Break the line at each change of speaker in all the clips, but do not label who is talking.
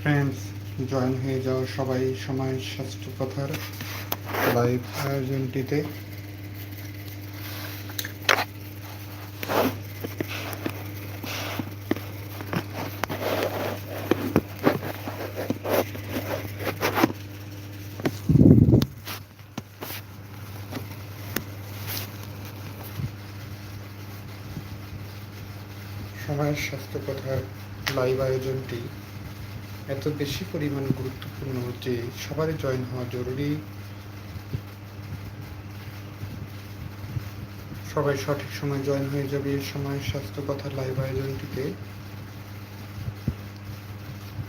Friends join হয়ে যাও সবাই সময় স্বাস্থ্য কথার লাইভ আয়োজনটিতে সময়ের স্বাস্থ্য কথার লাইভ আয়োজনটি এত বেশি পরিমাণ গুরুত্বপূর্ণ যে সবারই জয়েন হওয়া জরুরি। সবাই সঠিক সময় জয়েন হয়ে যাবে এই সময় স্বাস্থ্য কথার লাইভ আয়োজনটিতে।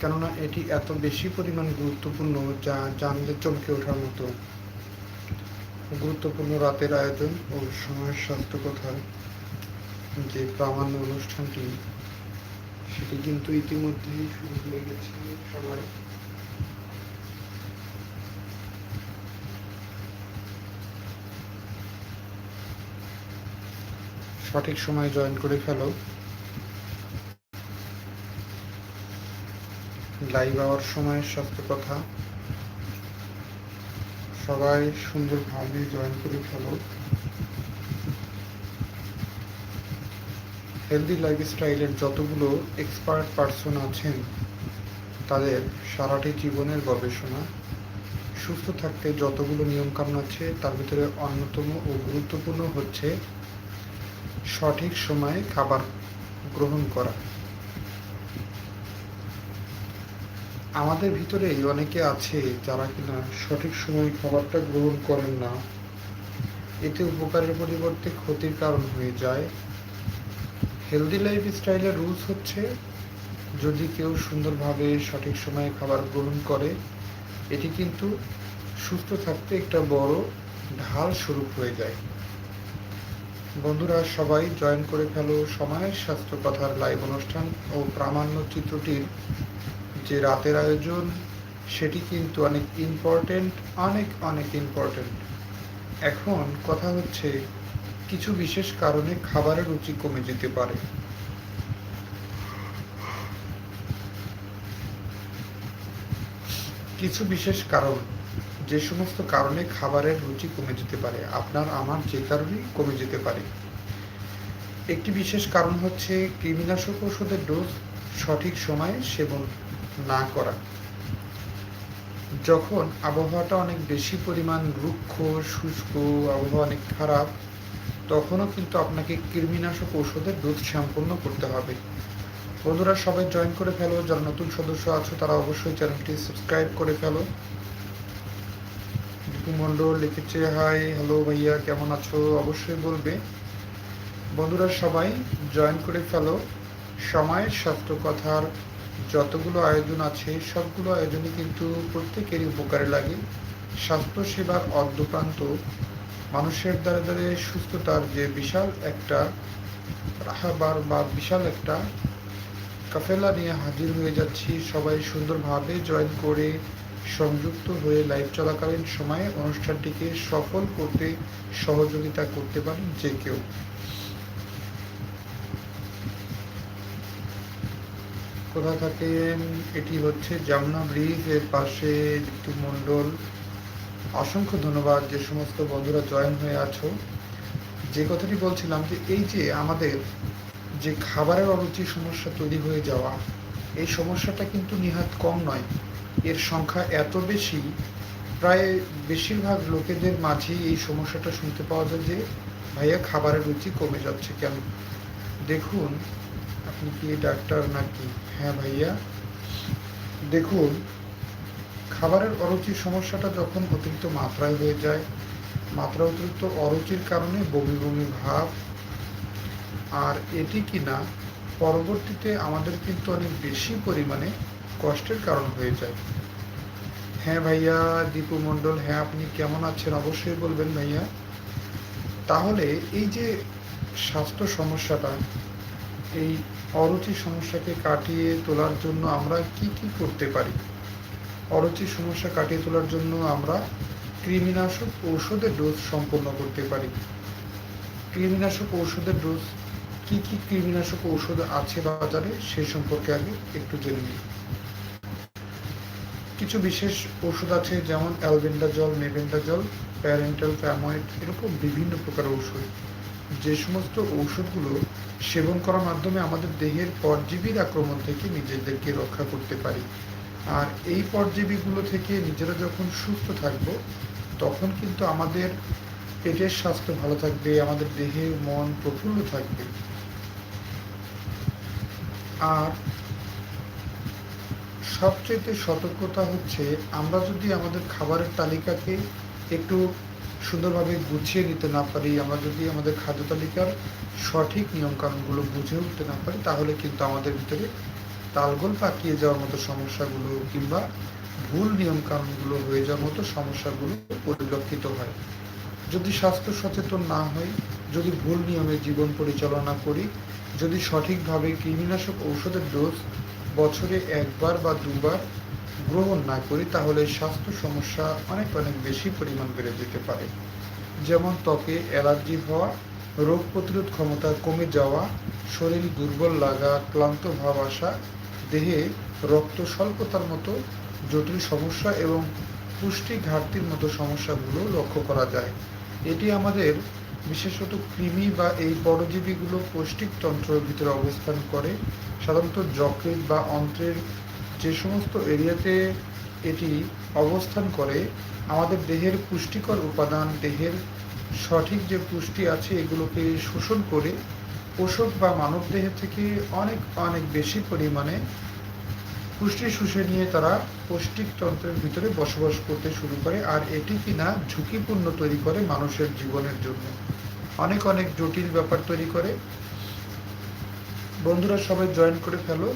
কেননা এটি এত বেশি পরিমাণ গুরুত্বপূর্ণ যা জানলে চমকে ওঠার মতো গুরুত্বপূর্ণ রাতের আয়োজন ও সময়ের স্বাস্থ্য কথার যে প্রামাণ্য অনুষ্ঠানটি সেটি কিন্তু ইতিমধ্যেই শুরু হয়ে গেছে সবাই। সঠিক সময় জয়েন করে ফেলো। লাইভ আওয়ার সময় স্বাস্থ্য কথা। সবাই সুন্দরভাবে জয়েন করে ফেলো। হেলদি লাইফস্টাইলের যতগুলো এক্সপার্ট পার্সন আছেন, তাদের সারাটি জীবনের গবেষণা, সুস্থ থাকতে যতগুলো নিয়মকানুন আছে, তার ভিতরে অন্যতম ও গুরুত্বপূর্ণ হচ্ছে সঠিক সময়ে খাবার গ্রহণ করা। আমাদের ভিতরেই অনেকে আছে যারা কিনা সঠিক সময়ে খাবারটা গ্রহণ করেন না। এতে উপকারের পরিবর্তে ক্ষতির কারণ হয়ে যায়। হেলদি লাইফ স্টাইলের রুলস হচ্ছে, যদি কেউ সুন্দরভাবে সঠিক সময়ে খাবার গ্রহণ করে, এটি কিন্তু সুস্থ থাকতে একটা বড় ঢাল শুরু হয়ে যায়। বন্ধুরা, সবাই জয়েন করে ফেলো সময়ের স্বাস্থ্য কথার লাইভ অনুষ্ঠান ও প্রামাণ্য চিত্রটির যে রাতের আয়োজন, সেটি কিন্তু অনেক ইম্পর্টেন্ট অনেক অনেক ইম্পর্টেন্ট এখন কথা হচ্ছে কিছু বিশেষ কারণে খাবারের রুচি কমে যেতে পারে। কিছু বিশেষ কারণ, যে সমস্ত কারণে খাবারের রুচি কমে যেতে পারে, আপনার, আমার যে কারণেই কমে যেতে পারে। একটি বিশেষ কারণ হচ্ছে কৃমিনাশক ওষুধের ডোজ সঠিক সময়ে সেবন না করা। যখন আবহাওয়াটা অনেক বেশি পরিমাণ রুক্ষ, শুষ্ক, আবহাওয়া অনেক খারাপ তখনও কিন্তু আপনাকে কৃমিনাশক ওষুধের ডোজ সম্পন্ন করতে হবে। বন্ধুরা, সবাই জয়েন করে ফেলো। যারা নতুন সদস্য আছো, তারা অবশ্যই চ্যানেলটি সাবস্ক্রাইব করে ফেলো। দীপু মণ্ডল লিখেছে হাই হ্যালো ভাইয়া, কেমন আছো? অবশ্যই বলবে। বন্ধুরা, সবাই জয়েন করে ফেলো। সময়ের স্বাস্থ্য কথার যতগুলো আয়োজন আছে, সবগুলো আয়োজনই কিন্তু প্রত্যেকেরই উপকারে লাগে। স্বাস্থ্য সেবার অর্ধপ্রান্ত মানুষের দ্বারা দ্বারে সুস্থতার যে বিশাল একটা রাহাবার বা বিশাল একটা কাফেলা নিয়ে হাজির হয়ে যাচ্ছি। সবাই সুন্দরভাবে জয়েন করে সংযুক্ত হয়ে লাইভ চলাকালীন সময়ে অনুষ্ঠানটিকে সফল করতে সহযোগিতা করতে পারেন যে কেউ। কোথা থাকেন? এটি হচ্ছে যমুনা ব্রিজ, এর পাশে ঋতু মণ্ডল অসংখ্য ধন্যবাদ যে সমস্ত বন্ধুরা জয়েন হয়ে আছো। যে কথাটি বলছিলাম যে এই যে আমাদের যে খাবারের অরুচি সমস্যা তৈরি হয়ে যাওয়া, এই সমস্যাটা কিন্তু নিহাত কম নয়। এর সংখ্যা এত বেশি, প্রায় বেশিরভাগ লোকেদের মাঝেই এই সমস্যাটা শুনতে পাওয়া যায় যে, ভাইয়া, খাবারের রুচি কমে যাচ্ছে কেন? দেখুন, আপনি কি ডাক্তার নাকি? হ্যাঁ ভাইয়া। দেখুন খাবারের অরুচির সমস্যাটা যখন অতিরিক্ত মাত্রায় হয়ে যায়, মাত্রা অতিরিক্ত অরুচির কারণে বমি বমি ভাব। আর এটি কিনা পরবর্তীতে আমাদের কিন্তু অনেক বেশি পরিমাণে কষ্টের কারণ হয়ে যায়। হ্যাঁ ভাইয়া, দীপু মণ্ডল হ্যাঁ আপনি কেমন আছেন? অবশ্যই বলবেন ভাইয়া। তাহলে এই যে স্বাস্থ্য সমস্যাটা, এই অরুচি সমস্যাকে কাটিয়ে তোলার জন্য আমরা কি কি করতে পারি? অরুচি সমস্যা কাটিয়ে তোলার জন্য আমরা কৃমিনাশক ঔষধের ডোজ সম্পন্ন করতে পারি। কৃমিনাশক ঔষধের ডোজ, কি কি কৃমিনাশক ঔষধ আছে বাজারে সেই সম্পর্কে আগে একটু জেনে নিই। কিছু বিশেষ ওষুধ আছে যেমন অ্যালবেন্ডাজল মেবেন্ডাজল প্যারেন্টাল প্যাময়েড এরকম বিভিন্ন প্রকার ঔষধ। যে সমস্ত ঔষধগুলো সেবন করার মাধ্যমে আমাদের দেহের পরজীবীর আক্রমণ থেকে নিজেদেরকে রক্ষা করতে পারি। আর এই পরজীবীগুলো থেকে নিজেরা যখন সুস্থ থাকব, তখন কিন্তু আমাদের পেটের স্বাস্থ্য ভালো থাকবে, আমাদের দেহে মন প্রফুল্ল থাকবে। আর সবচেয়ে সতর্কতা হচ্ছে, আমরা যদি আমাদের খাবারের তালিকাকে একটু সুন্দরভাবে গুছিয়ে নিতে না পারি, আমরা যদি আমাদের খাদ্য তালিকার সঠিক নিয়মকানুনগুলো বুঝে উঠতে না পারি, তাহলে কিন্তু আমাদের ভিতরে তালগোল পাকিয়ে যাওয়ার মতো সমস্যাগুলো কিংবা ভুল নিয়মকানুনগুলো হয়ে যাওয়ার মতো সমস্যাগুলো পরিলক্ষিত হয়। যদি স্বাস্থ্য সচেতন না হই, যদি ভুল নিয়মে জীবন পরিচালনা করি, যদি সঠিকভাবে কৃমিনাশক ঔষধের ডোজ বছরে একবার বা দুবার গ্রহণ না করি, তাহলে স্বাস্থ্য সমস্যা অনেক অনেক বেশি পরিমাণ বেড়ে যেতে পারে। যেমন ত্বকে অ্যালার্জি হওয়া, রোগ প্রতিরোধ ক্ষমতা কমে যাওয়া, শরীর দুর্বল লাগা, ক্লান্ত ভাব আসা দেহে রক্ত স্বল্পতার মতো জটিল সমস্যা এবং পুষ্টি ঘাটতির মতো সমস্যাগুলো লক্ষ্য করা যায়। এটি আমাদের বিশেষত কৃমি বা এই পরজীবীগুলো পৌষ্টিকতন্ত্রের ভিতরে অবস্থান করে। সাধারণত যকৃত বা অন্ত্রের যে সমস্ত এরিয়াতে এটি অবস্থান করে, আমাদের দেহের পুষ্টিকর উপাদান, দেহের সঠিক যে পুষ্টি আছে এগুলোকে শোষণ করে পোষক বা মানব দেহের থেকে অনেক অনেক বেশি পরিমাণে পুষ্টি শুষে নিয়ে তারা পৌষ্টিকতন্ত্রের ভিতরে বসবাস করতে শুরু করে, আর এটি কিনা ঝুঁকিপূর্ণ তৈরি করে মানুষের জীবনের জন্য। অনেক অনেক জটিল ব্যাপার তৈরি করে। বন্ধুরা, সবাই জয়েন করে ফেলো।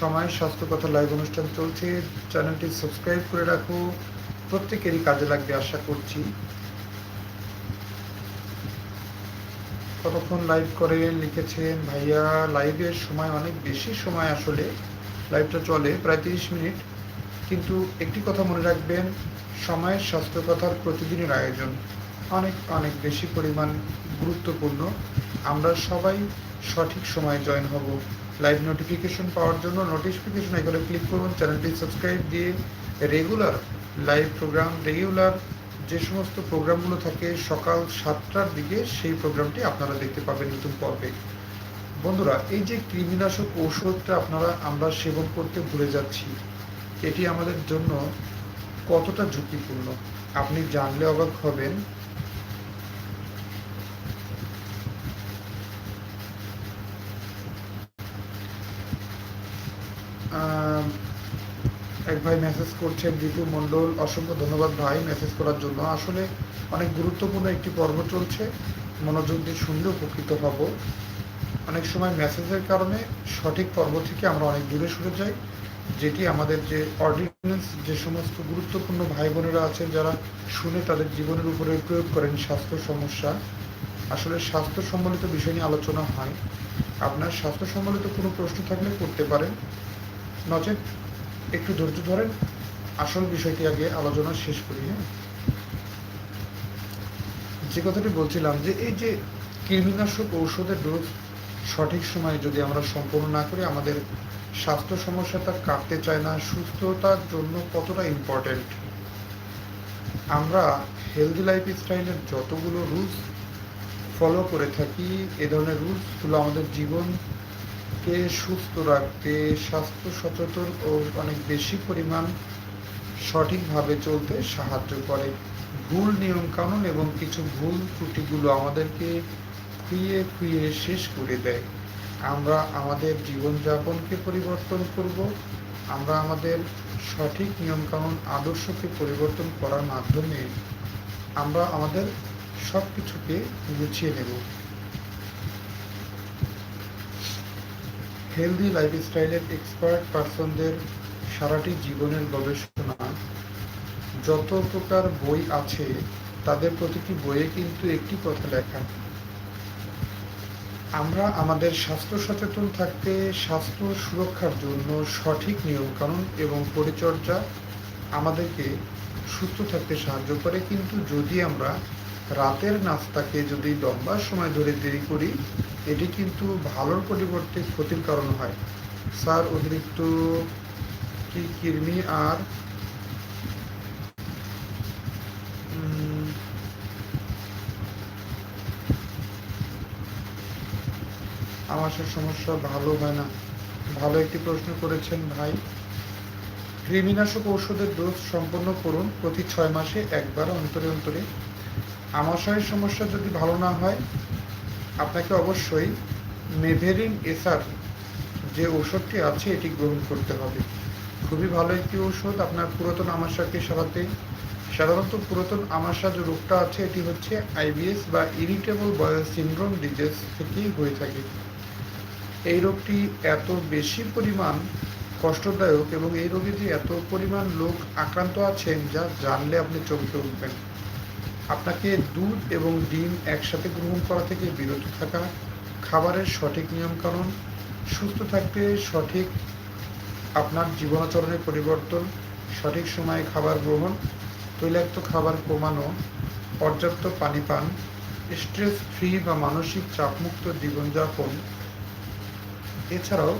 সময়, স্বাস্থ্য কথা লাইভ অনুষ্ঠান চলছে। চ্যানেলটি সাবস্ক্রাইব করে রাখো। প্রত্যেকেরই কাজে লাগবে আশা করছি। কতক্ষণ লাইভ করেন লিখেছেন ভাইয়া। লাইভের সময় অনেক বেশি সময় আসলে লাইভটা চলে, প্রায় তিরিশ মিনিট। কিন্তু একটি কথা মনে রাখবেন, সময়ের স্বাস্থ্য কথার প্রতিদিনের আয়োজন অনেক অনেক বেশি পরিমাণ গুরুত্বপূর্ণ। আমরা সবাই সঠিক সময়ে জয়েন হব। লাইভ নোটিফিকেশন পাওয়ার জন্য নোটিফিকেশন এখানে ক্লিক করুন চ্যানেলটি সাবস্ক্রাইব দিয়ে রেগুলার লাইভ প্রোগ্রাম রেগুলার যে সমস্ত প্রোগ্রামগুলো থাকে সকাল সাতটার দিকে সেই প্রোগ্রামটি আপনারা দেখতে পাবেন নতুন পর্বে। বন্ধুরা, এই যে কৃমিনাশক ঔষধটা আপনারা আমরা সেবন করতে ভুলে যাচ্ছি, এটি আমাদের জন্য কতটা ঝুঁকিপূর্ণ? আপনি জানলে অবাক হবেন এক ভাই মেসেজ করছেন দীপু মণ্ডল, অসংখ্য ধন্যবাদ ভাই মেসেজ করার জন্য। আসলে অনেক গুরুত্বপূর্ণ একটি পর্ব চলছে। মনোযোগ দিয়ে শুনলে উপকৃত হব অনেক সময় মেসেজের কারণে সঠিক পর্ব থেকে আমরা অনেক দূরে সরে যাই, যেটি আমাদের যে অর্ডিনেন্স যে সমস্ত গুরুত্বপূর্ণ ভাই বোনেরা আছেন যারা শুনে তাদের জীবনের উপরে প্রয়োগ করেন স্বাস্থ্য সমস্যা। আসলে স্বাস্থ্য সম্বলিত বিষয় নিয়ে আলোচনা হয়। আপনার স্বাস্থ্য সম্বলিত কোনো প্রশ্ন থাকলে করতে পারেন। নচেত একটু ধৈর্য ধরেন। আসল বিষয়টি আগে আলোচনা শেষ করি হ্যাঁ? যে কথাটি বলছিলাম যে এই যে কৃমিনাশক ঔষধের ডোজ সঠিক সময়ে যদি আমরা সম্পূর্ণ না করি, আমাদের স্বাস্থ্য সমস্যাটা কাটতে চায় না, সুস্থতার জন্য কতটা ইম্পর্টেন্ট আমরা হেলদি লাইফ স্টাইলের যতগুলো রুলস ফলো করে থাকি, এ ধরনের রুলসগুলো আমাদের জীবনকে সুস্থ রাখতে স্বাস্থ্য সচেতন ও অনেক বেশি পরিমাণ সঠিকভাবে চলতে সাহায্য করে। ভুল নিয়মকানুন এবং কিছু ভুল ত্রুটিগুলো আমাদেরকে খুইয়ে খুইয়ে শেষ করে দেয়। আমরা আমাদের জীবনযাপনকে পরিবর্তন করব। আমরা আমাদের সঠিক নিয়মকানুন আদর্শকে পরিবর্তন করার মাধ্যমে আমরা আমাদের সব কিছুকে গুছিয়ে নেব। হেলদি লাইফস্টাইলের এক্সপার্ট পার্সনদের সারাটি জীবনের গবেষণা, যত প্রকার বই আছে, তাদের প্রতিটি বইয়ে কিন্তু একটি কথা লেখা। আমরা আমাদের স্বাস্থ্য সচেতন থাকতে স্বাস্থ্য সুরক্ষার জন্য সঠিক নিয়মকানুন এবং পরিচর্যা আমাদেরকে সুস্থ থাকতে সাহায্য করে, কিন্তু যদি আমরা রাতের নাস্তাকে যদি লম্বা সময় ধরে দেরি করি এটি কিন্তু ভালোর পরিবর্তে ক্ষতির কারণ হয়। স্যার অতিরিক্ত কি কৃমি আর উম, আমাশার সমস্যা ভালো হয় না। ভালো একটি প্রশ্ন করেছেন ভাই। কৃমিনাশক ঔষধের ডোজ সম্পন্ন করুন প্রতি ছয় মাসে একবার অন্তরে অন্তরে। আমাশয়ের সমস্যা যদি ভালো না হয়, আপনাকে অবশ্যই মেভেরিন এসার যে ওষুধটি আছে, এটি গ্রহণ করতে হবে। খুবই ভালো একটি ওষুধ আপনার পুরাতন আমাশাকে সারাতে। সাধারণত পুরাতন আমাশা যে রোগটা আছে, এটি হচ্ছে আইবিএস বা ইরিটেবল বয়েল সিন্ড্রোম ডিজিজ থেকেই হয়ে থাকে। এই রোগটি এত বেশি পরিমাণ কষ্টদায়ক এবং এই রোগে যে এত পরিমাণ লোক আক্রান্ত আছেন, যা জানলে আপনি চমকে উঠবেন। আপনাকে দুধ এবং ডিম একসাথে গ্রহণ করা থেকে বিরত থাকা, খাবারের সঠিক নিয়মকানুন, সুস্থ থাকতে সঠিক আপনার জীবনাচরণের পরিবর্তন, সঠিক সময়ে খাবার গ্রহণ, তৈলাক্ত খাবার কমানো, পর্যাপ্ত পানি পান স্ট্রেস ফ্রি বা মানসিক চাপমুক্ত জীবনযাপন। এছাড়াও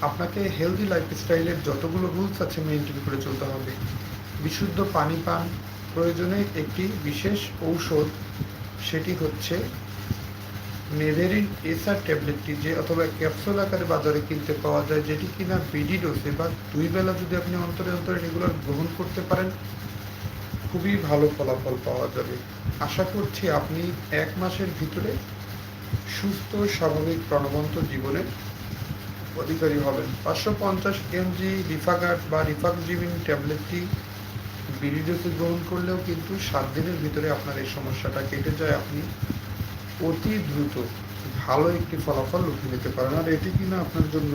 আপনাকে হেলদি লাইফস্টাইলের যতগুলো রুলস আছে মেনটেন করে চলতে হবে। বিশুদ্ধ পানি পান প্রয়োজনে একটি বিশেষ ঔষধ, সেটি হচ্ছে মেভেরিন এসার ট্যাবলেটটি, যে অথবা ক্যাপসুল আকারে বাজারে কিনতে পাওয়া যায়, যেটি কিনা বিডি ডোসে বা দুই বেলা যদি আপনি অন্তরে অন্তরে রেগুলার গ্রহণ করতে পারেন, খুবই ভালো ফলাফল পাওয়া যাবে। আশা করছি আপনি এক মাসের ভিতরে সুস্থ, স্বাভাবিক, প্রাণবন্ত জীবনের অধিকারী হবেন। পাঁচশো পঞ্চাশ এমজি রিফাগার্ড বা রিফাকজিমিন ট্যাবলেটটি বিডি ডোসে গ্রহণ করলেও কিন্তু সাত দিনের ভিতরে আপনার এই সমস্যাটা কেটে যায়। আপনি অতি দ্রুত ভালো একটি ফলাফল লুকিয়ে নিতে পারেন। আর এটি কিনা আপনার জন্য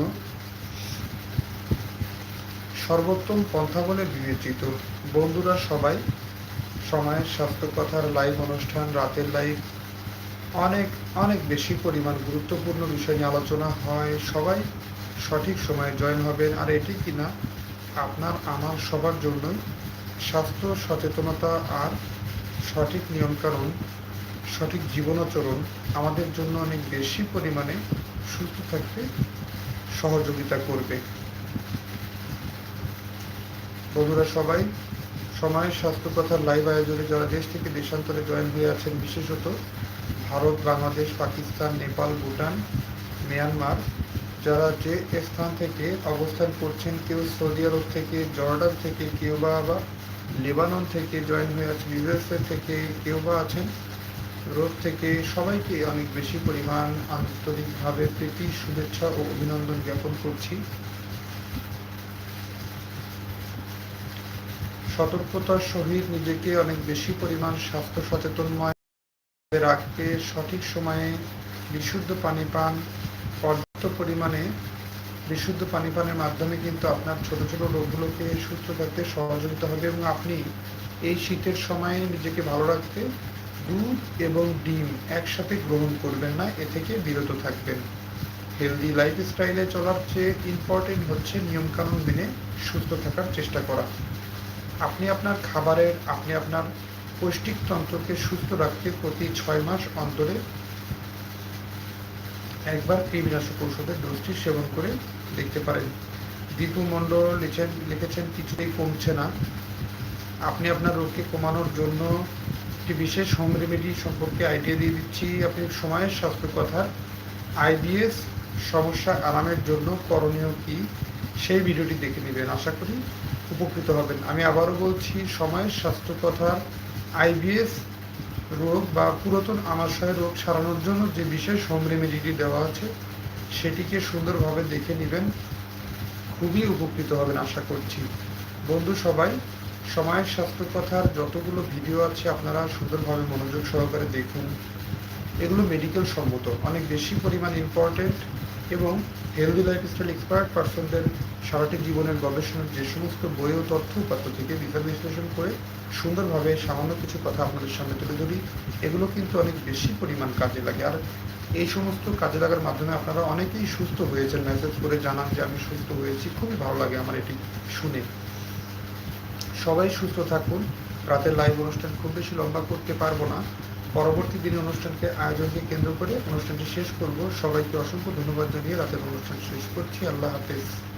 সর্বোত্তম পন্থা বলে বিবেচিত? বন্ধুরা সবাই, সময়ের স্বাস্থ্য কথার লাইভ অনুষ্ঠান, রাতের লাইভ অনেক অনেক বেশি পরিমাণ গুরুত্বপূর্ণ বিষয় নিয়ে আলোচনা হয়। সবাই সঠিক সময়ে জয়েন হবেন। আর এটি কিনা আপনার, আমার সবার জন্যই স্বাস্থ্য, সচেতনতা আর সঠিক নিয়মকানুন, সঠিক জীবনাচরণ আমাদের জন্য অনেক বেশি পরিমাণে সুস্থ থাকতে সহযোগিতা করবে। বন্ধুরা সবাই, সময়ের স্বাস্থ্য কথার লাইভ আয়োজনে যারা দেশ থেকে দেশান্তরে জয়েন হয়ে আছেন, বিশেষত ভারত, বাংলাদেশ, পাকিস্তান, নেপাল, ভুটান, মিয়ানমার, যারা যে স্থান থেকে অবস্থান করছেন, কেউ সৌদি আরব থেকে, জর্ডান থেকে কেউ বা লেবানন থেকে জয়েন হয়ে আছেন, ইউএসএ থেকে কেউ বা আছেন? রোড থেকে সবাইকে অনেক বেশি পরিমাণ আন্তরিকভাবে প্রীতি, শুভেচ্ছা ও অভিনন্দন জ্ঞাপন করছি। সতর্কতার সহিত নিজেকে অনেক বেশি পরিমাণ স্বাস্থ্য সচেতনময় রাখতে সঠিক সময়ে বিশুদ্ধ পানি পান, পর্যাপ্ত পরিমাণে বিশুদ্ধ পানি পানের মাধ্যমে কিন্তু আপনার ছোট ছোট রোগগুলোকে সুস্থ থাকতে সহযোগিতা হবে এবং আপনি এই শীতের সময়ে নিজেকে ভালো রাখতে দুধ এবং ডিম একসাথে গ্রহণ করবেন না, এ থেকে বিরত থাকবেন। হেলদি লাইফস্টাইলে চলার চেয়ে ইম্পর্টেন্ট হচ্ছে নিয়মকানুন মেনে সুস্থ থাকার চেষ্টা করা। আপনি আপনার খাবারের, আপনি আপনার পৌষ্টিকতন্ত্রকে সুস্থ রাখতে প্রতি ছয় মাস অন্তরে একবার কৃমিনাশক ঔষধের ডোজটি সেবন করে দেখতে পারেন। দীপু মণ্ডল লিখেন, লিখেছেন, কিছুতেই কমছে না। আপনি আপনার রোগকে কমানোর জন্য একটি বিশেষ হোম রেমেডি সম্পর্কে আইডিয়া দিয়ে দিচ্ছি। আপনি সময়ের স্বাস্থ্য কথা আইবিএস সমস্যা আরামের জন্য করণীয় কি সেই ভিডিওটি দেখে নেবেন। আশা করি উপকৃত হবেন। আমি আবারও বলছি, সময়ের স্বাস্থ্য কথার আইবিএস রোগ বা পুরাতন আমাশয় রোগ সারানোর জন্য যে বিশেষ হোম রেমেডিটি দেওয়া আছে, সেটিকে সুন্দরভাবে দেখে নেবেন। খুবই উপকৃত হবেন আশা করছি। বন্ধু সবাই, সময়ের স্বাস্থ্য কথার যতগুলো ভিডিও আছে আপনারা সুন্দরভাবে মনোযোগ সহকারে দেখুন। এগুলো মেডিকেল সম্মত। অনেক বেশি পরিমাণ ইম্পর্টেন্ট এবং হেলদি লাইফস্টাইল এক্সপার্ট পার্সনদের সারাটি জীবনের গবেষণার যে সমস্ত বই ও তথ্য উপাত্ত থেকে বিচার বিশ্লেষণ করে সুন্দরভাবে সামান্য কিছু কথা আপনাদের সামনে তুলে ধরি। এগুলো কিন্তু অনেক বেশি পরিমাণ কাজে লাগে। আর এই সমস্ত কাজে লাগার মাধ্যমে আপনারা অনেকেই সুস্থ হয়েছেন। মেসেজ করে জানান যে, আমি সুস্থ হয়েছি। খুবই ভালো লাগে আমার এটি শুনে। সবাই সুস্থ থাকুন। রাতের লাইভ অনুষ্ঠান খুব বেশি লম্বা করতে পারব না। পরবর্তী দিনের অনুষ্ঠানকে আয়োজনকে কেন্দ্র করে অনুষ্ঠানটি শেষ করব। সবাইকে অসংখ্য ধন্যবাদ জানিয়ে রাতের অনুষ্ঠান শেষ করছি। আল্লাহ হাফেজ।